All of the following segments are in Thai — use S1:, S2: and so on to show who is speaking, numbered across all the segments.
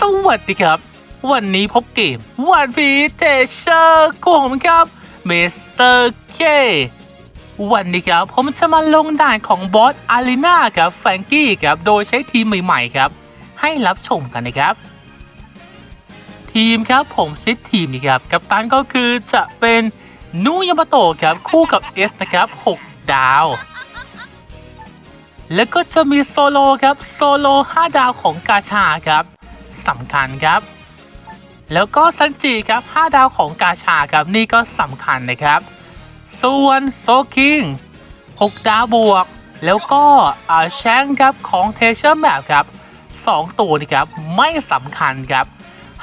S1: สวัสดีครับ วันนี้พบเกมวันพีเทเชอร์ของผมครับเมสเตอร์เควันนี้ครับผมจะมาลงด่านของบอสอารีนาครับแฟงกี้ครับโดยใช้ทีมใหม่ๆครับ ให้รับชมกันนะครับ ทีมครับผมเซตทีมนี่ครับกัปตันก็คือจะเป็นนูยามาโตครับคู่กับเอสนะครับ6 ดาว แล้วก็จะมีโซโลครับโซโล 5 ดาวของกาชาครับ สำคัญครับ แล้วก็ซันจิครับ 5 ดาวของกาชาครับนี่ก็สำคัญนะครับ ส่วนโซคิง 6 ดาวบวก แล้วก็แชงครับของเทเชอร์แมปครับ 2 ตัวนี่ครับไม่สำคัญครับ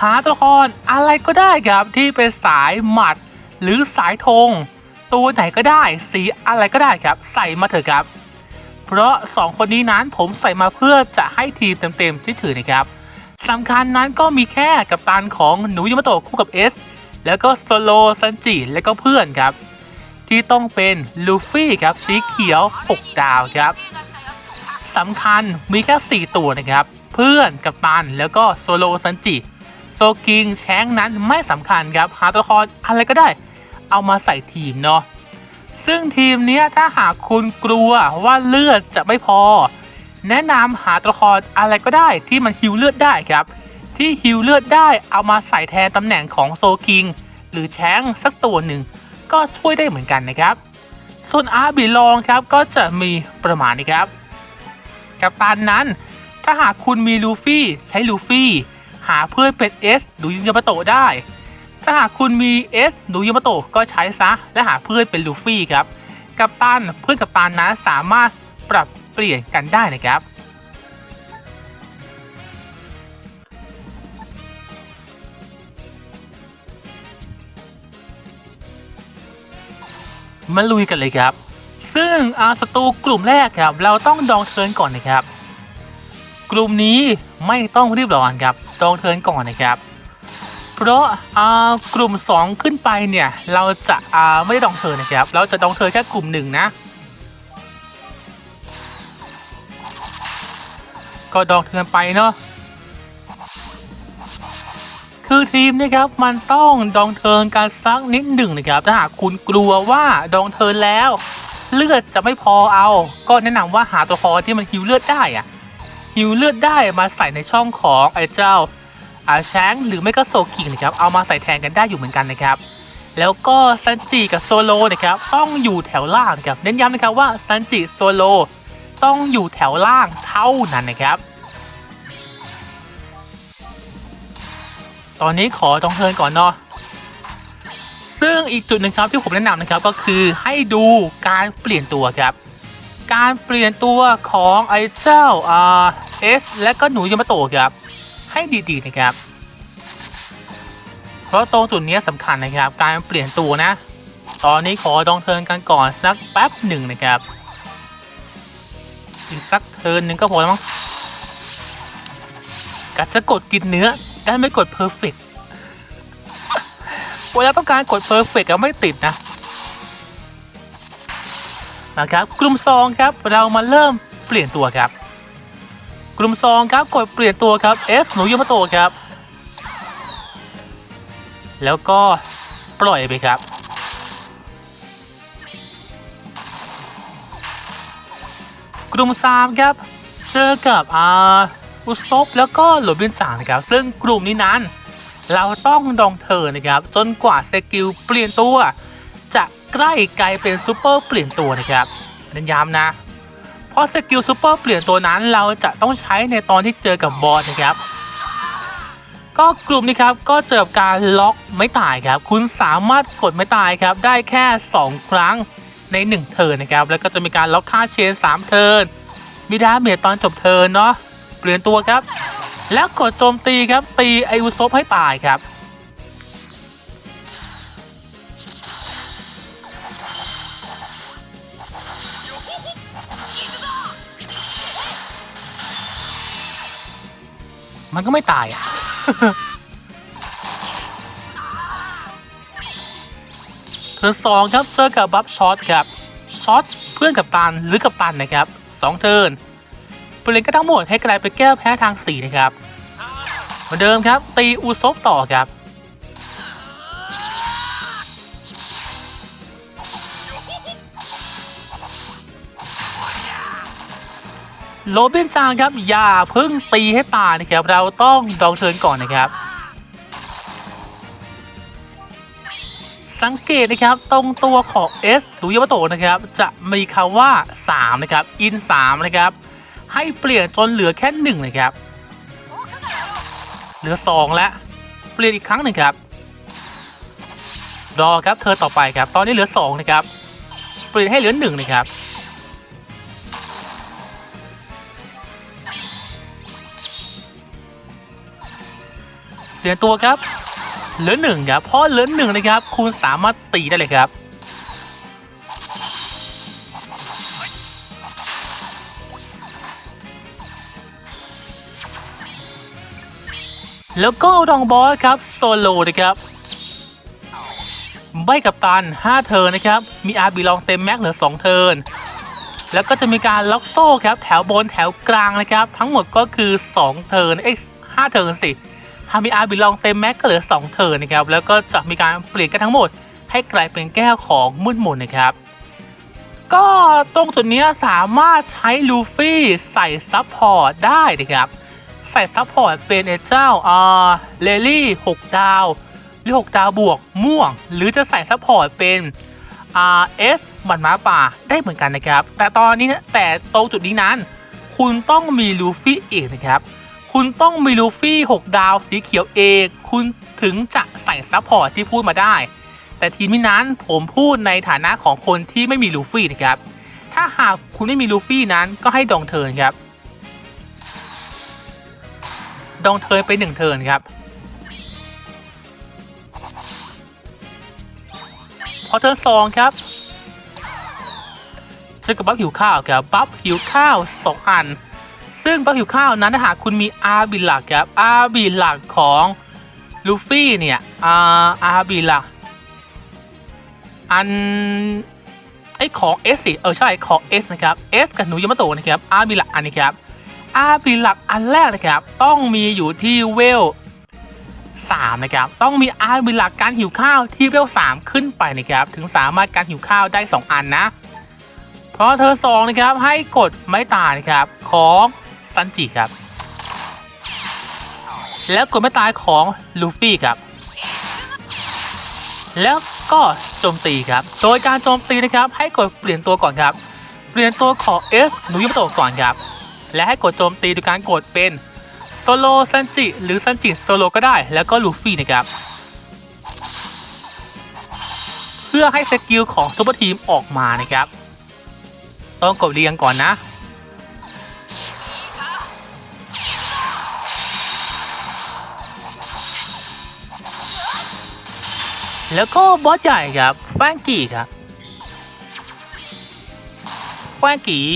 S1: หาตัวละครอะไรก็ได้ครับที่เป็นสายหมัดหรือสายธงตัวไหนก็ได้สีอะไรก็ได้ครับ ใส่มาเถอะครับ เพราะ 2 คนนี้นั้นผมใส่มาเพื่อจะให้ทีมเต็มๆที่ถือนะครับ สำคัญนั้นก็มีแค่กัปตันของหนูยามาโตะคู่กับเอสแล้วก็โซโลซันจิและก็เพื่อนครับ ที่ต้องเป็นลูฟี่ครับสีเขียว 6 ดาวครับสำคัญมีแค่ 4 ตัวนะครับ เพื่อนกัปตันแล้วก็โซโลซันจิโซกิงแชงนั้นไม่สำคัญครับหาตัวละครอะไรก็ได้ เอามาใส่ทีมเนาะซึ่งทีมนี้ถ้าหากคุณกลัวว่าเลือดจะไม่พอ แนะนำหาตัวละครอะไรก็ได้ที่มันฮิวเลือดได้ครับ ที่ฮิวเลือดได้เอามาใส่แทนตำแหน่งของโซคิง หรือแชงสักตัวหนึ่ง ก็ช่วยได้เหมือนกันนะครับ ส่วนอาร์บิลองครับก็จะมีประมาณนี้ครับ กับตันนั้น ถ้าหากคุณมีลูฟี่ใช้ลูฟี่ หาเพื่อนเป็นเอสหรือยามาโตได้ ถ้าหากคุณมีเอสหนูยามาโตก็ใช้ซะและหาเพื่อนเป็นลูฟี่ครับ กัปตันเพื่อนกัปตันนะสามารถปรับ เปลี่ยนกันได้นะครับ มาลุยกันเลยครับ ซึ่งอาศัตรูกลุ่มแรกครับ เราต้องดองเทิร์นก่อนนะครับ กลุ่มนี้ไม่ต้องรีบร้อนครับดองเทิร์นก่อนนะครับเพราะอากลุ่ม 2 ขึ้นไปเนี่ย เราจะอาไม่ได้ดองเทิร์นนะครับ เราจะดองเทิร์นแค่กลุ่มหนึ่งนะ ก็ดองเทิร์นไปเนาะคือทีมนะครับมันต้องดองเทินกันสักนิดหนึ่งนะครับถ้าหากคุณกลัวว่าดองเทินแล้ว เลือดจะไม่พอเอา ก็แนะนำว่าหาตัวคอที่มันฮิวเลือดได้อะฮิวเลือดได้มาใส่ในช่องของไอ้เจ้าอาแชงหรือไม่ก็โซกิงนะครับเอามาใส่แทนกันได้อยู่เหมือนกันนะครับ แล้วก็ซันจิกับโซโลนะครับต้องอยู่แถวล่างนะครับเน้นย้ำนะครับว่าซันจิโซโล ต้องอยู่แถวล่างเท่านั้นนะครับ ตอนนี้ขอต้องเทินก่อนเนาะซึ่งอีกจุดหนึ่งครับที่ผมแนะนำนะครับก็คือให้ดูการเปลี่ยนตัวครับ การเปลี่ยนตัวของไอเจ้าเอสและก็หนูยามาโตครับ ให้ดีๆนะครับ เพราะตรงจุดนี้สำคัญนะครับ การเปลี่ยนตัวนะ ตอนนี้ขอดองเทินกันก่อนสักแป๊บหนึ่งนะครับ อีกสักเทิร์นหนึ่งก็พอแล้วมั้งกัดจะกดกินเนื้อได้ไม่กดเพอร์เฟกเวลาต้องการกดเพอร์เฟกต์ก็ไม่ติดนะนะครับกลุ่มซองครับเรามาเริ่มเปลี่ยนตัวครับ กลุ่มซองครับกดเปลี่ยนตัวครับ S หนูยมาโตครับ แล้วก็ปล่อยไปครับ กลุ่มสามครับ เจอกับอ่าอุซบแล้วก็หลบเบียนจางนะครับ ซึ่งกลุ่มนี้นั้น เราต้องดองเธอนะครับ จนกว่าสกิลเปลี่ยนตัว จะใกล้กลายเป็นซูเปอร์เปลี่ยนตัวนะครับเน้นย้ำนะ เพราะสกิลซูเปอร์เปลี่ยนตัวนั้นเราจะต้องใช้ในตอนที่เจอกับบอสนะครับก็กลุ่มนี้ครับก็เจอกับการล็อกไม่ตายครับ คุณสามารถกดไม่ตายครับ ได้แค่ 2 ครั้ง ใน 1 เทิร์นนะครับ แล้วก็จะมีการล็อกค่าเชน3เทิร์นมีดาเมจตอนจบเทิร์นเนาะเปลี่ยนตัวครับ แล้วกดโจมตีครับ ตีไออุซบให้ตายครับมันก็ไม่ตายอะ ธอสองครับเจอกับบัฟช็อตครับช็อตเพื่อนกับตันหรือกับตันนะครับสองเทิร์นเปลี่ยนก็ทั้งหมดให้กลายเป็นแก้วแพ้ทางสีนะครับเหมือนเดิมครับ ตีอุซบต่อครับ โรบินจางครับ อย่าเพิ่งตีให้ตายนะครับ เราต้องดองเทิร์นก่อนนะครับ สังเกตนะครับตรงตัวของ S หรือยามาโตะนะครับ จะมีคำว่า 3 นะครับ อิน 3 นะครับ ให้เปลี่ยนจนเหลือแค่1นะครับ เหลือ 2 แล้วเปลี่ยนอีกครั้งหนึ่งครับ รอครับเธอต่อไปครับ ตอนนี้เหลือ 2 นะครับ เปลี่ยนให้เหลือ 1 นะครับเปลี่ยนตัวครับ เหลือหนึ่งครับเพราะเหลือหนึ่งนะครับ คุณสามารถตีได้เลยครับ แล้วก็รองบอสครับโซโลนะครับใบกับตัน 5 เทิร์นนะครับ มีอาร์บีลองเต็มแม็กเหลือ 2 เทิร์นแล้วก็จะมีการล็อกโซ่ครับ แถวบนแถวกลางนะครับ ทั้งหมดก็คือ 2 เทิร์นเอ้ย5เทิร์นสิ ถ้ามีอาร์บิลองเต็มแม็กก็เหลือ 2 เทิร์นนะครับ แล้วก็จะมีการเปลี่ยนกันทั้งหมด ให้กลายเป็นแก้วของมืดมนนะครับ ก็ตรงจุดนี้สามารถใช้ลูฟี่ใส่ซับพอร์ตได้นะครับ ใส่ซับพอร์ตเป็นไอ้เจ้าอ่าเลลี่6ดาว หรือ 6 ดาวบวกม่วง หรือจะใส่ซับพอร์ตเป็นอ่าเอสบัตรม้าป่าได้เหมือนกันนะครับ แต่ตอนนี้นะแต่ตรงจุดนี้นั้น คุณต้องมีลูฟี่เองนะครับ คุณต้องมีลูฟี่ 6 ดาวสีเขียวเองคุณถึงจะใส่ซัพพอร์ตที่พูดมาได้ แต่ทีมนี้นั้นผมพูดในฐานะของคนที่ไม่มีลูฟี่นะครับ ถ้าหากคุณไม่มีลูฟี่นั้นก็ให้ดองเทิร์นครับ ดองเทิร์นไปหนึ่งเทิร์นครับ พอเทิร์นสองครับเจอกับบัฟหิวข้าวครับบัฟหิวข้าวสองอัน ซึ่งบัฟหิวข้าวนั้นถ้าหากคุณมีอาบิหลักครับอาบิหลักของลูฟี่เนี่ยอาอาบิหลักอันไอของ S สิเออใช่ของ S นะครับ S กับหนูยมโตะนะครับอาบิหลักอันนี้ครับอาบิหลักอันแรกนะครับ ต้องมีอยู่ที่เวล3นะครับ ต้องมีอาบิหลักการหิวข้าวที่เวล3ขึ้นไปนะครับ ถึงสามารถการหิวข้าวได้ 2 อันนะ เพราะเธอสองนะครับให้กดไม้ตายนะครับของ ซันจิครับ แล้วกดไม้ตายของลูฟี่ครับ แล้วก็โจมตีครับ โดยการโจมตีนะครับ ให้กดเปลี่ยนตัวก่อนครับ เปลี่ยนตัวของ S หนูยุบโตก่อนครับ และให้กดโจมตีโดยการกดเป็นโซโลซันจิหรือซันจิโซโลก็ได้ แล้วก็ลูฟี่นะครับ เพื่อให้สกิลของซูเปอร์ทีมออกมานะครับ ต้องกดเรียงก่อนนะ แล้วก็บอสใหญ่ครับแฟงกี้ครับแฟงกี้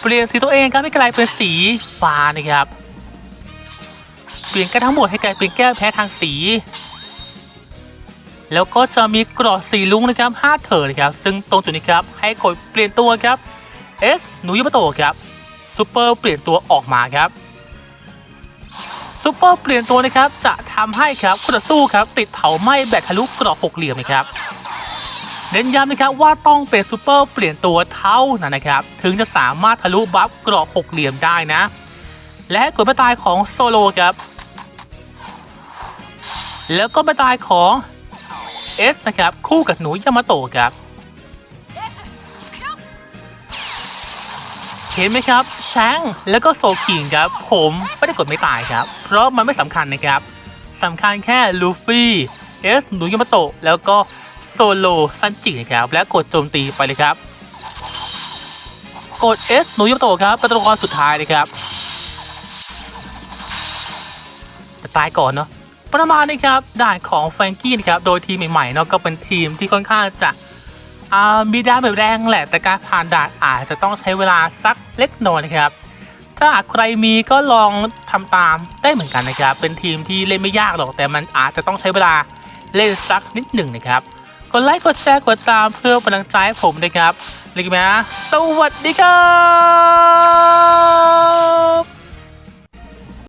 S1: เปลี่ยนสีตัวเองครับให้กลายเป็นสีฟ้านะครับ เปลี่ยนกันทั้งหมดให้กลายเป็นแก้วแพ้ทางสี แล้วก็จะมีกรอดสีลุ้งนะครับ5เถิดนะครับ ซึ่งตรงจุดนี้ครับให้กดเปลี่ยนตัวครับ S หนูยุบโตครับซูเปอร์เปลี่ยนตัวออกมาครับ ซูเปอร์เปลี่ยนตัวนะครับจะทำให้ครับคู่ต่อสู้ครับติดเผาไหม้แบตทะลุกรอบหกเหลี่ยมนะครับเน้นย้ำนะครับว่าต้องเป็นซูเปอร์เปลี่ยนตัวเท่านั้นนะครับ ถึงจะสามารถทะลุบัฟกรอบหกเหลี่ยมได้นะ และกดมาตายของโซโลครับ แล้วก็มาตายของ S นะครับ คู่กับหนูยามาโตะครับ เห็นไหมครับ แชงแล้วก็โซคิงครับ ผมไม่ได้กดไม่ตายครับ เพราะมันไม่สำคัญนะครับสำคัญแค่ลูฟี่เอสหนูยามาโตะแล้วก็โซโลซันจินะครับ และกดโจมตีไปเลยครับ กด S หนูยามาโตะครับเป็นตัวละครสุดท้ายเลยครับแต่ตายก่อนเนาะประมาณนี้ครับด่านของแฟรงกี้นะครับโดยทีมใหม่ๆเนาะก็เป็นทีมที่ค่อนข้างจะ มีดาแบบแรงแหละ แต่การผ่านด่านอาจจะต้องใช้เวลาสักเล็กน้อยนะครับ ถ้าหากใครมีก็ลองทำตามได้เหมือนกันนะครับ เป็นทีมที่เล่นไม่ยากหรอก แต่มันอาจจะต้องใช้เวลาเล่นสักนิดหนึ่งนะครับ กดไลค์ กดแชร์ กดตามเพื่อเป็นกำลังใจให้ผมนะครับเลยกันนะสวัสดีครับ